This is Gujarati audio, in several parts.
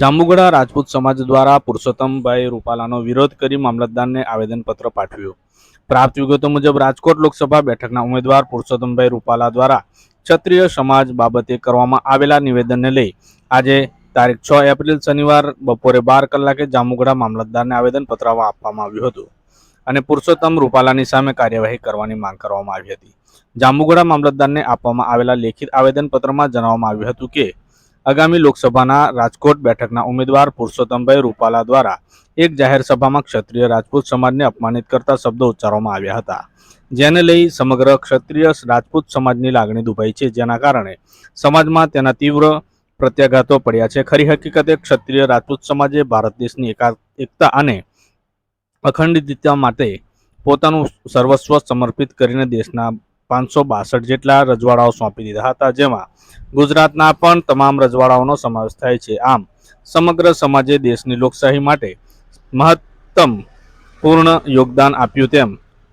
જાંબુગડા રાજપૂત સમાજ દ્વારા પુરુષોત્તમભાઈ રૂપાલાનો વિરોધ કરી મામલતદારને આવેદનપત્ર પાઠવ્યું. પ્રાપ્ત વિગતો મુજબ રાજકોટ લોકસભા બેઠકના ઉમેદવાર પુરુષોત્તમભાઈ રૂપાલા દ્વારા ક્ષત્રિય સમાજ બાબતે કરવામાં આવેલા નિવેદનને લઈ આજે તારીખ છ એપ્રિલ શનિવાર બપોરે બાર કલાકે જાંબુગડા મામલતદારને આવેદનપત્ર આપવામાં આવ્યું હતું અને પુરુષોત્તમ રૂપાલાની સામે કાર્યવાહી કરવાની માંગ કરવામાં આવી હતી. જાંબુગડા મામલતદારને આપવામાં આવેલા લેખિત આવેદનપત્રમાં જણાવવામાં આવ્યું હતું કે આગામી લોકસભાના રાજકોટ બેઠકના ઉમેદવાર પુરુષોત્તમભાઈ રૂપાલા દ્વારા એક જાહેર સભામાં ક્ષત્રિય રાજપૂત સમાજને અપમાનિત કરતા શબ્દો ઉચ્ચારવામાં આવ્યા હતા. જેને લઈ સમગ્ર ક્ષત્રિય રાજપૂત સમાજની લાગણી દુભાઈ છે, જેના કારણે સમાજમાં તેના તીવ્ર પ્રત્યાઘાતો પડ્યા છે. ખરી હકીકતે ક્ષત્રિય રાજપૂત સમાજે ભારત દેશની એકા, એકતા અને અખંડિતતા માટે પોતાનું સર્વસ્વ સમર્પિત કરીને દેશના પાંચસો બાસઠ જેટલા રજવાડાઓ સોંપી દીધા હતા, જેમાં ગુજરાતના પણ તમામ રજવાડાઓનો સમાવેશ થાય છે. આમ, સમગ્ર સમાજે દેશની લોકશાહી માટે મહત્તમ પૂર્ણ યોગદાન આપ્યું તેમ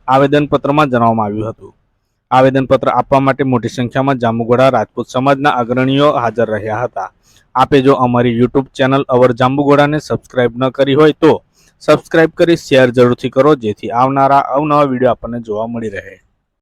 આવેદનપત્રમાં જણાવવામાં આવ્યું હતું. આવેદનપત્ર આપવા માટે મોટી સંખ્યામાં જાંબુગોડા રાજપૂત સમાજના અગ્રણીઓ હાજર રહ્યા હતા. આપે જો અમારી યુટ્યુબ ચેનલ અવર જાંબુગોડાને સબસ્ક્રાઇબ ન કરી હોય તો સબસ્ક્રાઇબ કરી શેર જરૂરથી કરો, જેથી આવનારા અવનવા વીડિયો આપણને જોવા મળી રહે.